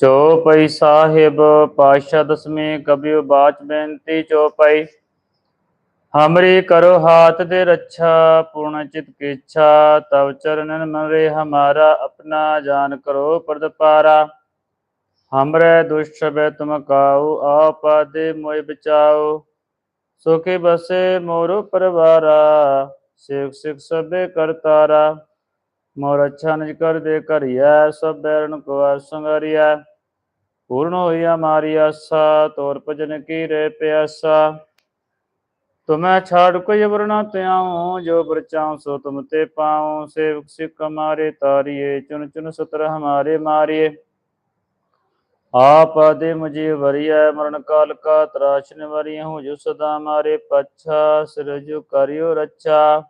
ਚੌਪਈ ਸਾਹਿਬ ਪਾਸ਼ਾ ਦਸਵੇਂ ਕਬਿਓ ਬਾਚ ਬੇਨਤੀ ਚੌਪਈ। ਹਮਰੀ ਕਰੋ ਹਾਥ ਦੇ ਰੱਛਾ ਪੂਰਨ ਚਿਤ ਕੀ ਤਵ ਚਰਨਨ ਮਰੇ ਹਮਾਰਾ, ਆਪਣਾ ਜਾਨ ਕਰੋ ਪਰਦਪਾਰਾ ਹਮਰੇ ਦੁਸ਼ਟ ਸਬੈ ਤੁਮ ਕਾਉ ਆਪਾਦੇ ਮੋਇ ਬਚਾਓ ਸੁਖੇ ਬਸੇ ਮੋਰ ਪਰਵਾਰਾ ਸਿਖ ਸਿਖ ਸਭੇ ਕਰਤਾਰਾ ਮੋਰ ਅੱਛਾ ਨਿਜ ਕਰ ਦੇ ਕਰਿਆ ਸਭ ਬੈਰਨ ਕੋ ਸੰਗਰਿਆ ਪੂਰਨ ਹੋਈਆ ਮਾਰੀ ਆਸਾ ਤੋਰ ਭਜਨ ਕੀ ਰੇ ਪਿਆਸਾ ਤੁਮੈ ਛਾੜ ਕੋਈ ਅਵਰ ਨਾ ਤਿਆਉ ਜੋ ਬਰਚਾਉ ਸੋ ਤੁਮ ਤੇ ਪਾਉ ਸੇਵਕ ਸਿੱਖ ਹਮਾਰੇ ਤਾਰੀਏ ਚੁਨ ਚੁਨ ਸਤਰ ਹਮਾਰੇ ਮਾਰੀਏ ਆਪ ਆਦੇ ਮੁਝੇ ਵਰਿਆ ਮਰਨ ਕਾਲ ਕਾ ਤਰਾਸ਼ ਨਿਵਰੀ ਹੂੰ ਜੋ ਸਦਾ ਮਾਰੇ ਪਛਾ ਸਿਰ ਜੋ ਕਰਿਓ ਰੱਛਾ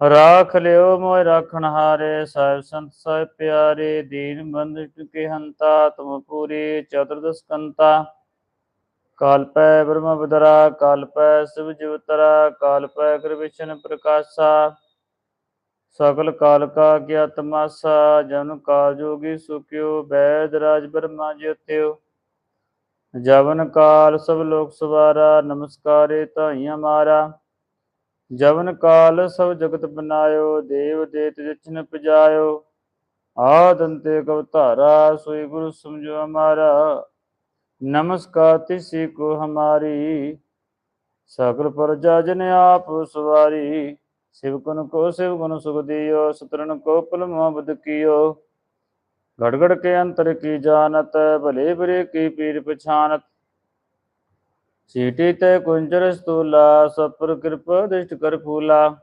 ਰਾਖ ਲਿਓ ਮੋਇ ਰਾਖਣ ਹਾਰੇ, ਸਾਹਿਬ ਸੰਤ ਸਾਹਿਬ ਪਿਆਰੇ, ਦੀਨ ਬੰਦ ਕੇ ਹੰਤਾ ਤੁਮ ਪੂਰੀ ਚਤੁਰਦਸ ਕੰਤਾ। ਕਾਲ ਪੈ ਬ੍ਰਹਮ ਬਦਰਾ ਕਾਲ ਪੈ ਸਿਵ ਜੁਤਰਾ ਕਾਲ ਪੈ ਗੁਰ ਪ੍ਰਕਾਸ਼ਾ। ਸਕਲ ਕਾਲ ਕਾ ਗਿਆਤ ਮਾਸਾ, ਜਨ ਕਾਲ ਜੋਗੀ ਸੁਕਿਓ ਬੈਦ ਰਾਜ ਬ੍ਰਹਮਾ ਜੋਤਿਓ। ਜਵਨ ਕਾਲ ਸਭ ਲੋਕ ਸਵਾਰਾ, ਨਮਸਕਾਰੇ ਧਾਈਆਂ ਮਾਰਾ। ਜਵਨ ਕਾਲ ਸਭ ਜਗਤ ਬਨਾਇਓ, ਦੇਵ ਦੇਤ ਜਿਛਨ ਪਜਾਇਓ। ਆਦੰਤੇ ਕਵ ਧਾਰਾ, ਸੋਈ ਗੁਰੂ ਸਮਝੋ ਹਮਾਰਾ ਨਮਸਕਾਰ ਤਿਸੀ ਕੋ ਹਮਾਰੀ। ਸਗਲ ਪ੍ਰਜਾ ਜਨ ਆਪ ਸਵਾਰੀ। ਸਿਵ ਗੁਣ ਕੋ ਸਿਵ ਗੁਣ ਸੁਖ ਦਿਓ ਸਤਰਨ ਕੋ ਪਲ ਮੁਹੱਬਤ ਕੀਓ। ਗੜ ਕੇ ਅੰਤਰ ਕੀ ਜਾਣਤ, ਭਲੇ ਬਰੇ ਕੀ ਪੀਰ ਪਛਾਨਤ। ਸੀਟੀ ਤੇ ਕੁੰਜਰ ਸਤੂਲਾ ਸਪਰ ਕਿਰਪਾ ਦ੍ਰਿਸ਼ਟ ਕਰ ਫੂਲਾ।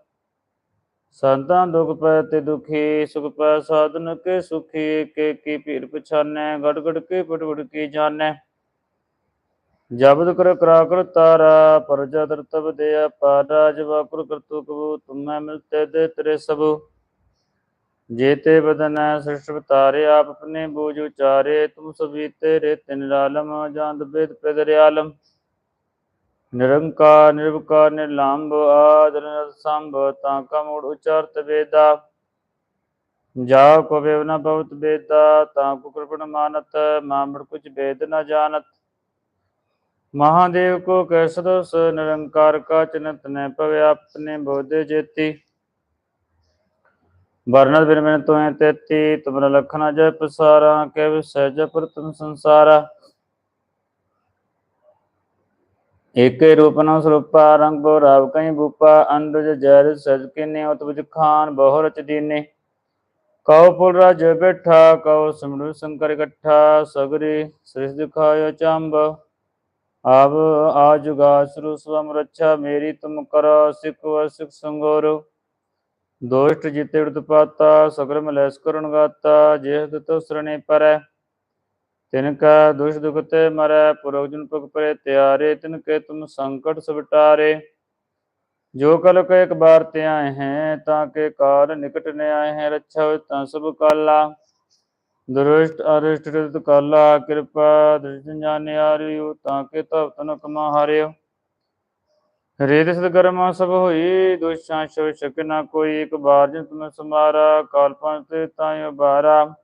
ਸੰਤਾਂ ਦੁਖ ਪੈ ਤੇ ਦੁਖੀ, ਸੁਖ ਪੈ ਸਾਧਨ ਕੇ ਸੁਖੀ, ਕੇ ਕੀ ਪੀਰ ਪਛਾਨੈ, ਗੜ ਗੜ ਕੇ ਪਟ ਪਟ ਜਾਣੈ। ਜਬਦ ਕਰ ਕਰਾ ਕਰ ਤਾਰਾ, ਪਰਜਾ ਦਰ ਦੇ ਪਾਰਾ ਜਵਾ ਕਰ ਕਰਤੂ ਕਬੂ, ਤੁਮੈ ਮਿਲਤੇ ਦੇ ਤੇਰੇ ਸਭੂ ਜੇਤੇ ਬਦਨ ਸ੍ਰਿਸ਼ਟ ਤਾਰੇ ਆਪ ਆਪਣੇ ਬੋਝ ਉਚਾਰੇ, ਤੁਮ ਸਭੀ ਤੇਰੇ ਤਿਨ ਆਲਮ ਜਾਂਦ ਬੇਦ ਪੈਦਰ ਆਲਮ ਨਿਰੰਕਾਰ, ਨਿਰਵਕਾਰ, ਨਿਰਲੰਭ ਆਦਰ ਨਿਰ ਸੰਭ ਤਾਂ ਕਾ ਮੂੜ ਉਚਾਰਤ ਵੇਦਾ। ਜਾ ਕੋ ਵੇਵ ਨ ਭਵਤ ਬੇਦਾ ਤਾਂ ਕੋ ਕਿਰਪਣ ਮਾਨਤ ਮਾਮੜ ਕੁਛ ਬੇਦ ਨ ਜਾਣਤ। ਮਹਾਦੇਵ ਕੋ ਕੈਸਦਸ ਨਿਰੰਕਾਰ ਕਾ ਚਿਨਤ ਨੇ ਭਵਿ ਆਪਨੇ ਬੋਧੇ ਜੇਤੀ। ਵਰਨਤ ਬਿਨ ਬਿਨ ਤੋਏ ਤੇਤੀ ਤੁਮਰਾ ਲਖਣਾ ਜੈ ਪਸਾਰਾ ਕੈ ਸਹਿਜ ਪ੍ਰਤਮ ਸੰਸਾਰਾ। ਏਕੇ ਰੂਪ ਨ ਸਰੂਪਾ, ਰੰਗ ਬੋ ਰਾਵ ਕਈ ਬੂਪਾ, ਅੰਡਜ ਜੈਰ ਸਜ ਕਿਨੇ ਉਤਬਜ ਖਾਨ ਬਹੁ ਰਚ ਦੀਨੇ। ਕਉ ਪੁਲ ਰਾਜ ਬੈਠਾ, ਕਉ ਸਿਮਰੂ ਸ਼ੰਕਰ ਇਕੱਠਾ, ਸਗਰੀ ਸ੍ਰਿਸ਼ ਦਿਖਾਇਓ ਚੰਬ। ਆਬ ਆਜੁਗਾ ਸ੍ਰੂ ਸਵਮ ਰੱਛਾ, ਮੇਰੀ ਤੁਮ ਕਰੋ ਸਿਖ ਵਸਿਕ ਸੰਗੋਰੋ। ਦੋਸ਼ਟ ਜਿਤੇ ਉਤਪਾਤਾ ਸਗਰ ਮਲੈਸ ਕਰੁਣ ਗਾਤਾ, ਜਿਹ ਦਤੋ ਸਰਣੇ ਪਰੈ। ਤਿਨ ਕਾ ਦੁਸ਼ ਦੁਖ ਤੇ ਮਰੈ ਪੁਰਖ ਜਨ ਪਰੇ ਤਿਆਰੇ ਤਿਨ ਕੇ ਤੁਮ ਸੰਕਟ ਸਵਟਾਰੇ। ਜੋ ਕਲ ਕੋ ਇੱਕ ਬਾਰ ਤੇ ਆਏ ਹੈ, ਤਾਂ ਕੇ ਕਾਲ ਨਿਕਟ ਨ ਆਏ ਹੈ, ਰੱਛਾ ਤਾਂ ਸਭ ਕਾਲਾ। ਦੁਰਸ਼ਟ ਅਰਿਸ਼ਟ ਰਿਤ ਕਾਲਾ, ਕਿਰਪਾ ਦ੍ਰਿਸ਼ ਜਾਣਿਆਰਿਓ ਤਾਂ ਕੇ ਤਵ ਤਨ ਕਮਾ ਹਾਰਿਓ। ਹਰੇ ਸਦ ਕਰਮਾ ਸਭ ਹੋਈ, ਦੁਸ਼ਾਂ ਸ਼ਵ ਸ਼ਕ ਨਾ ਕੋਈ, ਇੱਕ ਬਾਰ ਜਿਨ ਤੁਮ ਸਮਾਰਾ, ਕਾਲ ਪੰਜ ਤੇ ਤਾਇ ਬਾਰਾ।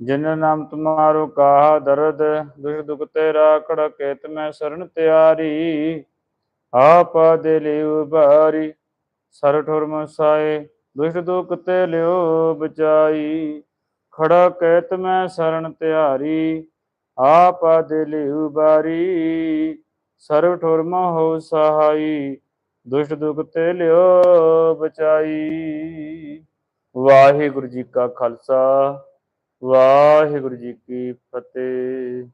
ਜਿਨ ਨਾਮ ਤੁਮਾਰੋ ਕਾਹ ਦਰਦ ਦੁਸ਼ ਦੁਖ ਤੇਰਾ ਖੜ ਕੇਤ ਮੈਂ ਸਰਣ ਤਿਆਰੀ। ਆਪ ਦੇ ਲਿਉ ਬਾਰੀ ਸਰ ਠੁਰ ਮਸਾਏ ਦੁਸ਼ ਦੁਖ ਤੇ ਲਿਓ ਬਚਾਈ। ਖੜਾ ਕੇਤ ਮੈਂ ਸਰਣ ਤਿਆਰੀ, ਆਪ ਦੇ ਲਿਉ ਬਾਰੀ ਸਰਬ ਠੁਰ ਹੋ ਸਹਾਈ ਦੁਸ਼ਟ ਦੁਖ ਤੇ ਲਿਓ ਬਚਾਈ। ਵਾਹਿਗੁਰੂ ਜੀ ਕਾ ਖਾਲਸਾ। ਵਾਹਿਗੁਰੂ ਜੀ ਕੀ ਫਤਿਹ।